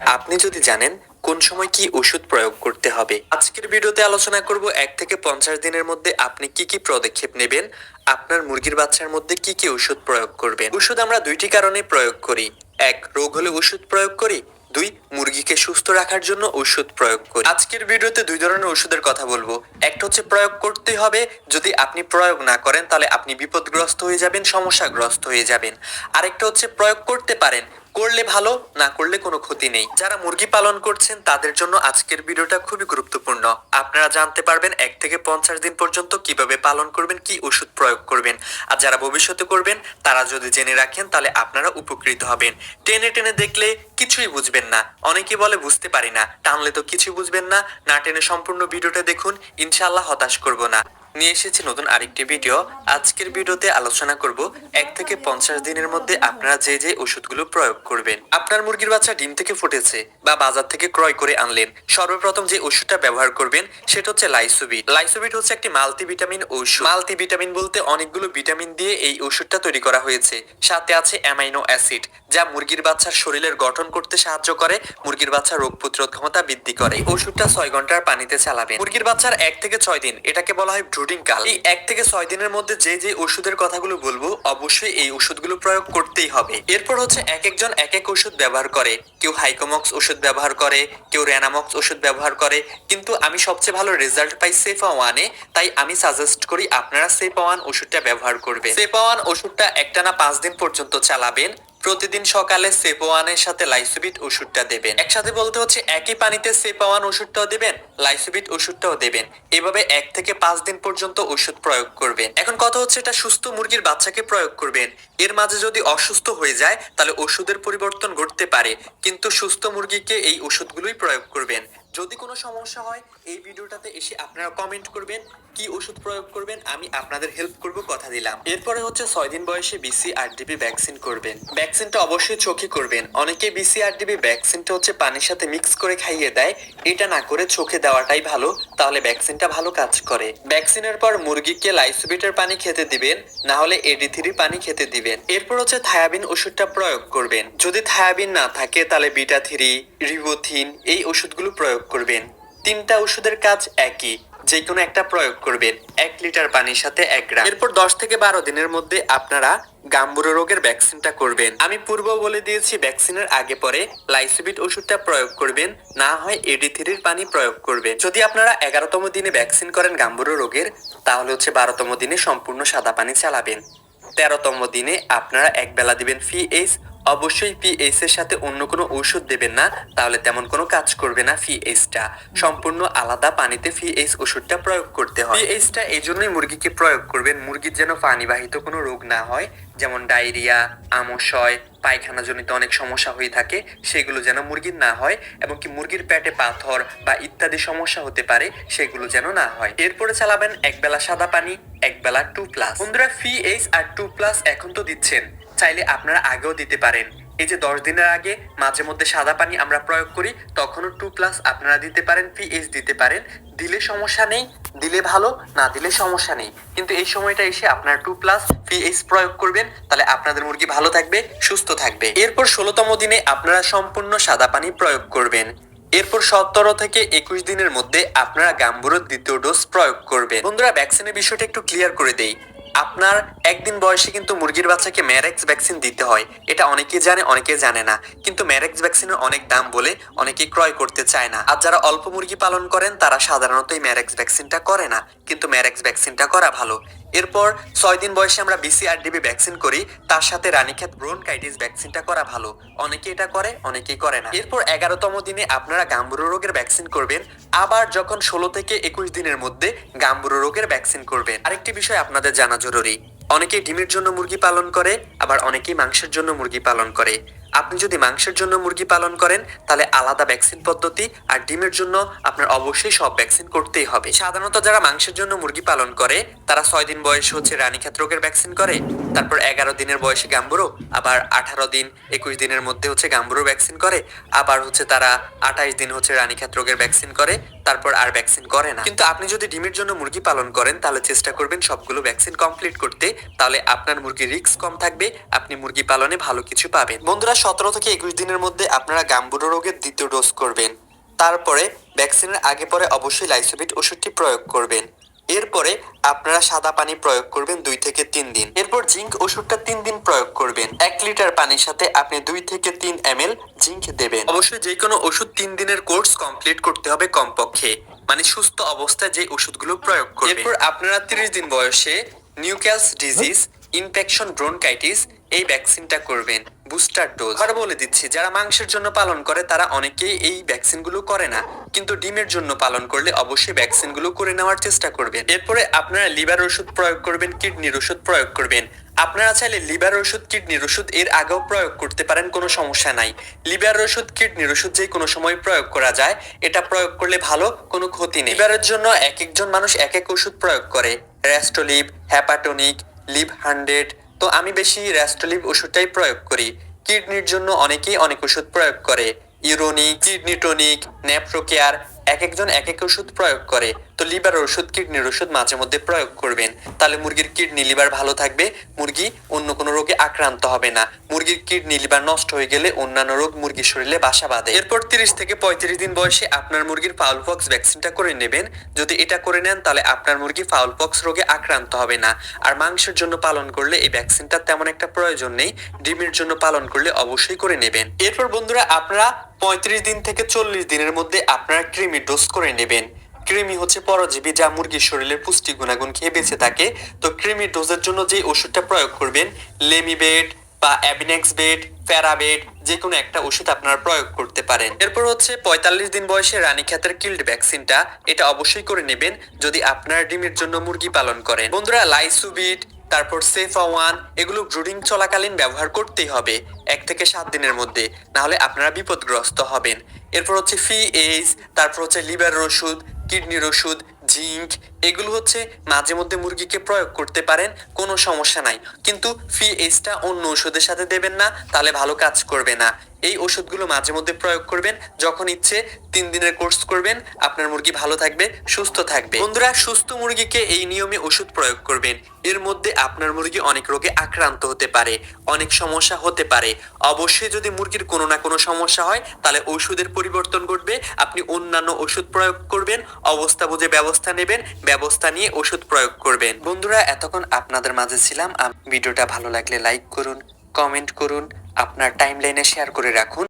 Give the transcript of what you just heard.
আপনি যদি জানেন কোন সময় কি ওষুধ প্রয়োগ করতে হবে, আজকের ভিডিওতে আলোচনা করব এক থেকে পঞ্চাশ দিনের মধ্যে আপনি কি কি পদক্ষেপ নেবেন, আপনার মুরগির বাচ্চার মধ্যে কি কি ওষুধ প্রয়োগ করবেন। ওষুধ আমরা দুইটি কারণে প্রয়োগ করি। এক, রোগ হলে ওষুধ প্রয়োগ করি। দুই, মুরগিকে সুস্থ রাখার জন্য ওষুধ প্রয়োগ করি। আজকের ভিডিওতে দুই ধরনের ওষুধের কথা বলব। একটা হচ্ছে প্রয়োগ করতে হবে, যদি আপনি প্রয়োগ না করেন তাহলে আপনি বিপদগ্রস্ত হয়ে যাবেন, সমস্যাগ্রস্ত হয়ে যাবেন। আরেকটা হচ্ছে প্রয়োগ করতে পারেন, করলে ভালো, না করলে কোনো ক্ষতি নেই। যারা মুরগি পালন করছেন, তাদের জন্য আজকের ভিডিওটা খুবই গুরুত্বপূর্ণ। আপনারা জানতে পারবেন এক থেকে পঞ্চাশ দিন পর্যন্ত কীভাবে পালন করবেন, কি ওষুধ প্রয়োগ করবেন। আর যারা ভবিষ্যতে করবেন, তারা যদি জেনে রাখেন, তাহলে আপনারা উপকৃত হবেন। টেনে টেনে দেখলে কিছুই বুঝবেন না। অনেকে বলে, বুঝতে পারি না। টানলে তো কিছু বুঝবেন না। না টেনে সম্পূর্ণ ভিডিওটা দেখুন ইনশাল্লাহ হতাশ করব না। নিয়ে এসেছি নতুন আরেকটি ভিডিও আজকের ভিডিওতে আলোচনা করব এক থেকে পঞ্চাশ দিনের মধ্যে আপনারা যে যে ওষুধগুলো প্রয়োগ করবেন। আপনার মুরগির বাচ্চা ডিম থেকে ফুটেছে বা বাজার থেকে ক্রয় করে আনলেন, সর্বপ্রথম যে ওষুধটা ব্যবহার করবেন সেটা হচ্ছে লাইসোবিট। লাইসোবিট হচ্ছে একটি মাল্টিভিটামিন ওষুধ মাল্টিভিটামিন বলতে অনেকগুলো ভিটামিন দিয়ে এই ওষুধটা তৈরি করা হয়েছে। সাথে আছে অ্যামাইনো অ্যাসিড, যা মুরগির বাচ্চার শরীরের গঠন করতে সাহায্য করে, মুরগির বাচ্চার রোগ প্রতিরোধ ক্ষমতা বৃদ্ধি করে। ওষুধটা ছয় ঘণ্টার পানিতে চালাবেন। মুরগির বাচ্চার এক থেকে ছয় দিন, এটাকে বলা হয় ব্রুডিং কাল। এই এক থেকে ছয় দিনের মধ্যে যে যে ওষুধের কথাগুলো বলব, অবশ্যই এই ওষুধগুলো প্রয়োগ করতেই হবে। এরপর হচ্ছে এক একজন এক এক ওষুধ ব্যবহার করে। কেউ হাইকোমক্স ওষুধ ব্যবহার করে, কেউ র্যানামক্স ওষুধ ব্যবহার করে। কিন্তু আমি সবচেয়ে ভালো রেজাল্ট পাই সেফা ওয়ানে তাই আমি সাজেস্ট করি আপনারা সেফা ওয়ান ওষুধটা ব্যবহার করবেন। সেফা ওয়ান ওষুধটা একটানা পাঁচ দিন পর্যন্ত চালাবেন। প্রতিদিন সকালে সেপোয়ানের সাথে লাইসোবিট ওষুধটা দেবেন। একসাথে বলতে হচ্ছে একই পানিতে সেপাওয়ান ওষুধটাও দেবেন, লাইসোবিট ওষুধটাও দেবেন। এভাবে এক থেকে পাঁচ দিন পর্যন্ত ওষুধ প্রয়োগ করবেন। এখন কথা হচ্ছে এটা সুস্থ মুরগির বাচ্চাকে প্রয়োগ করবেন। এর মাঝে যদি অসুস্থ হয়ে যায়, তাহলে ওষুধের পরিবর্তন ঘটতে পারে। কিন্তু সুস্থ মুরগিকে এই ওষুধগুলোই প্রয়োগ করবেন। যদি কোনো সমস্যা হয়, এই ভিডিওটাতে এসে আপনারা কমেন্ট করবেন, কি ওষুধ প্রয়োগ করবেন, আমি আপনাদের হেল্প করব কথা দিলাম। এরপরে হচ্ছে ছয় দিন বয়সে বিসি আরডিবি ভ্যাকসিন করবেন। ভ্যাকসিনটা অবশ্যই চোখে করবেন। অনেকে বিসি আরডিবি ভ্যাকসিনটা হচ্ছে পানির সাথে মিক্স করে খাইয়ে দেয়, এটা না করে চোখে দেওয়াটাই ভালো, তাহলে ভ্যাকসিনটা ভালো কাজ করে। ভ্যাকসিনের পর মুরগিকে লাইসোবিটের পানি খেতে দিবেন, না হলে এডি থ্রি পানি খেতে দিবেন। এরপর হচ্ছে থায়াবিন ওষুধটা প্রয়োগ করবেন। যদি থায়াবিন না থাকে, তাহলে বিটা থ্রি রিবোথিন এই ওষুধগুলো প্রয়োগ করবেন। তিনটা ওষুধের কাজ একই যে কোনো একটা প্রয়োগ করবেন। এক লিটার পানির সাথে এক গ্রাম। এরপর দশ থেকে বারো দিনের মধ্যে আপনারা গাম্বুরো রোগের ভ্যাকসিনটা করবেন। আমি পূর্ব বলে দিয়েছি, ভ্যাকসিনের আগে পরে লাইসোবিট ওষুধটা প্রয়োগ করবেন, না হয় এডি থ্রির পানি প্রয়োগ করবেন। যদি আপনারা এগারোতম দিনে ভ্যাকসিন করেন গাম্বুরো রোগের, তাহলে হচ্ছে বারোতম দিনে সম্পূর্ণ সাদা পানি চালাবেন। তেরোতম দিনে আপনারা এক বেলা দিবেন ফি এইচ অবশ্যই পিএইচ এর সাথে অন্য কোনো ঔষধ দেবেন না, তাহলে তেমন কোনো কাজ করবে না পিএইচটা সম্পূর্ণ আলাদা পানিতে পিএইচ ওষুধটা প্রয়োগ করতে হয়। পিএইচটা এই জন্যই মুরগিকে প্রয়োগ করবেন, মুরগির যেন পানিবাহিত কোনো রোগ না হয়, যেমন ডায়রিয়া, আমশয়, পায়খানাজনিত অনেক সমস্যা হয়ে থাকে, সেগুলো যেন মুরগির না হয় এবং কি মুরগির পেটে পাথর বা ইত্যাদি সমস্যা হতে পারে, সেগুলো যেন না হয়। এরপরে চালাবেন একবেলা সাদা পানি, একবেলা টু প্লাস বন্ধুরা ফি এইচ আর টু প্লাস এখন তো দিচ্ছেন। চাইলে আপনারা আগেও দিতে পারেন। এই যে দশ দিনের আগে মাঝে মধ্যে সাদা পানি আমরা প্রয়োগ করি, তখনও টু প্লাস আপনারা দিতে পারেন পিএইচ দিতে পারেন। দিলে সমস্যা নেই, দিলে ভালো, না দিলে সমস্যা নেই। কিন্তু এই সময়টা এসে আপনারা টু প্লাস পিএইচ প্রয়োগ করবেন, তাহলে আপনাদের মুরগি ভালো থাকবে, সুস্থ থাকবে। এরপর ষোলোতম দিনে আপনারা সম্পূর্ণ সাদা পানি প্রয়োগ করবেন। এরপর সতেরো থেকে একুশ দিনের মধ্যে আপনারা গাম্বুরোর দ্বিতীয় ডোজ প্রয়োগ করবেন। বন্ধুরা ভ্যাকসিনের বিষয়টা একটু ক্লিয়ার করে দেই। আপনার একদিন বয়সে কিন্তু মুরগির বাচ্চাকে ম্যারেক্স ভ্যাকসিন দিতে হয়। এটা অনেকেই জানে অনেকে জানে না। কিন্তু ম্যারেক্স ভ্যাকসিনের অনেক দাম বলে অনেকে ক্রয় করতে চায় না। আর যারা অল্প মুরগি পালন করেন, তারা সাধারণত ম্যারেক্স ভ্যাকসিনটা করে না। কিন্তু ম্যারেক্স ভ্যাকসিনটা করা ভালো। এরপর ছয় দিন বয়সে আমরা বিসিআরডিবি ভ্যাকসিন করি, তার সাথে রানীক্ষেত ব্রোনকাইটিস ভ্যাকসিনটা করা ভালো। অনেকে এটা করে, অনেকেই করে না। এরপর এগারোতম দিনে আপনারা গাম্বুরো রোগের ভ্যাকসিন করবেন, আবার যখন ষোলো থেকে একুশ দিনের মধ্যে গাম্বুরো রোগের ভ্যাকসিন করবেন। আরেকটি বিষয় আপনাদের জানা জরুরি। অনেকেই ডিমের জন্য মুরগি পালন করে, আবার অনেকেই মাংসের জন্য মুরগি পালন করে। আপনি যদি মাংসের জন্য মুরগি পালন করেন, তাহলে আলাদা ভ্যাকসিন পদ্ধতি আর ডিমের জন্য আপনার অবশ্যই সব ভ্যাকসিন করতেই হবে। সাধারণত যারা মাংসের জন্য মুরগি পালন করে, তারা ছয় দিন বয়সে হচ্ছে রানীক্ষেত রোগের ভ্যাকসিন করে, তারপর এগারো দিনের বয়সে গাম্বুরো, আবার আঠারো দিন, একুশ দিনের মধ্যে হচ্ছে গাম্বুরো ভ্যাকসিন করে, আবার হচ্ছে তারা আঠাইশ দিন হচ্ছে রানীক্ষেত রোগের ভ্যাকসিন করে, তারপর আর ভ্যাকসিন করে না। কিন্তু আপনি যদি ডিমের জন্য মুরগি পালন করেন, তাহলে চেষ্টা করবেন সবগুলো ভ্যাকসিন কমপ্লিট করতে, তাহলে আপনার মুরগির রিস্ক কম থাকবে, আপনি মুরগি পালনে ভালো কিছু পাবেন। বন্ধুরা সতেরো থেকে একুশ দিনের মধ্যে আপনারা গাম্বুরো রোগের দ্বিতীয় ডোজ করবেন। তারপরে ভ্যাকসিনের আগে পরে অবশ্যই লাইসোভিট ওষুধটি প্রয়োগ করবেন। এরপরে আপনারা সাদা পানি প্রয়োগ করবেন দুই থেকে তিন দিন। এরপর জিঙ্ক ওষুধটা তিন দিন প্রয়োগ করবেন। এক লিটার পানির সাথে আপনি দুই থেকে তিন এম এল জিঙ্ক দেবেন। অবশ্যই যে কোনো ওষুধ তিন দিনের কোর্স কমপ্লিট করতে হবে কমপক্ষে। মানে সুস্থ অবস্থায় যে ওষুধগুলো প্রয়োগ করবেন। এরপর আপনারা তিরিশ দিন বয়সে নিউক্যালস ডিজিজ, ইনফেকশন ব্রোনকাইটিস এই ভ্যাকসিনটা করবেন। Booster dose. আবার বলে দিচ্ছি, যারা মাংসের জন্য পালন করে, তারা অনেকেই এই ভ্যাকসিনগুলো করে না। কিন্তু ডিমের জন্য পালন করলে অবশ্যই ভ্যাকসিনগুলো করে নেওয়ার চেষ্টা করবেন। এরপরে আপনারা লিভার ওষুধ প্রয়োগ করবেন, কিডনির ওষুধ প্রয়োগ করবেন। আপনারা চাইলে লিভার ওষুধ, কিডনির ওষুধ এর আগেও প্রয়োগ করতে পারেন, কোনো সমস্যা নাই। লিভার ওষুধ, কিডনির ওষুধ যে কোনো সময় প্রয়োগ করা যায়, এটা প্রয়োগ করলে ভালো, কোনো ক্ষতি নেই। লিভারের জন্য এক একজন মানুষ এক এক ওষুধ প্রয়োগ করে। Restoliv Hepatonic Liv hundred. তো আমি বেশি র্যাস্টোলিভ ওষুধটাই প্রয়োগ করি। কিডনির জন্য অনেকেই অনেক ওষুধ প্রয়োগ করে। ইউরোনিক, কিডনি টনিক ন্যাপ্রোকেয়ার এক একজন এক এক ওষুধ প্রয়োগ করে। তো লিভার ওষুধ, কিডনির ওষুধ মাঝে মধ্যে প্রয়োগ করবেন। তাহলে মুরগির কিডনি লিভার ভালো থাকবে, মুরগি অন্য কোনো রোগে আক্রান্ত হবে না। মুরগির কিডনি লিভার নষ্ট হয়ে গেলে অন্যান্য রোগ মুরগির শরীরে বাসা বাঁধে। এরপর তিরিশ থেকে পঁয়ত্রিশ দিন বয়সে আপনার মুরগির ফাউল পক্স ভ্যাকসিনটা করে নেবেন। যদি এটা করে নেন, তাহলে আপনার মুরগি ফাউল পক্স রোগে আক্রান্ত হবে না। আর মাংসের জন্য পালন করলে এই ভ্যাকসিনটা তেমন একটা প্রয়োজন নেই। ডিমের জন্য পালন করলে অবশ্যই করে নেবেন। এরপর বন্ধুরা, আপনারা পঁয়ত্রিশ দিন থেকে চল্লিশ দিনের মধ্যে আপনারা ক্রিমি ডোজ করে নেবেন। কৃমি হচ্ছে পরজীবী যা মুরগির শরীরের পুষ্টি গুণাগুণ খেয়ে বেঁচে থাকে। তো কৃমি ডোজের জন্য যে ওষুধটা প্রয়োগ করবেন, লেমিবেট বা অ্যাবিনেক্স বেড প্যারাবেট যে কোনো একটা ওষুধ আপনারা প্রয়োগ করতে পারেন। এরপর হচ্ছে পঁয়তাল্লিশ দিন বয়সে রানী রানীক্ষেতের কিল্ড ভ্যাকসিনটা, এটা অবশ্যই করে নেবেন যদি আপনার ডিমের জন্য মুরগি পালন করেন। বন্ধুরা, লাইসুবিট, তারপর সেফা ওয়ান এগুলো ব্রুডিং চলাকালীন ব্যবহার করতেই হবে, এক থেকে সাত দিনের মধ্যে না হলে আপনারা বিপদগ্রস্ত হবেন। এরপর হচ্ছে ফি এইজ তারপর হচ্ছে লিভারের ওষুধ কিডনির ওষুধ, জিঙ্ক, এগুলো হচ্ছে মাঝে মধ্যে মুরগিকে প্রয়োগ করতে পারেন, কোনো সমস্যা নাই। কিন্তু ফি এসটা অন্য ওষুধের সাথে দেবেন না, তাহলে ভালো কাজ করবে না। এই ওষুধগুলো মাঝে মধ্যে প্রয়োগ করবেন, যখন ইচ্ছে তিন দিনের কোর্স করবেন। আপনার মুরগি ভালো থাকবে, সুস্থ থাকবে। বন্ধুরা, সুস্থ মুরগিকে এই নিয়মে ওষুধ প্রয়োগ করবেন। এর মধ্যে আপনার মুরগি অনেক রোগে আক্রান্ত হতে পারে, অনেক সমস্যা হতে পারে। অবশ্যই যদি মুরগির কোনো না কোনো সমস্যা হয়, তাহলে ওষুধের পরিবর্তন ঘটবে। আপনি অন্যান্য ওষুধ প্রয়োগ করবেন, অবস্থা বুঝে ব্যবস্থা নেবেন, ব্যবস্থা নিয়ে ওষুধ প্রয়োগ করবেন। বন্ধুরা, এতক্ষণ আপনাদের মাঝে ছিলাম। ভিডিওটা ভালো লাগলে লাইক করুন কমেন্ট করুন আপনার টাইমলাইনে শেয়ার করে রাখুন।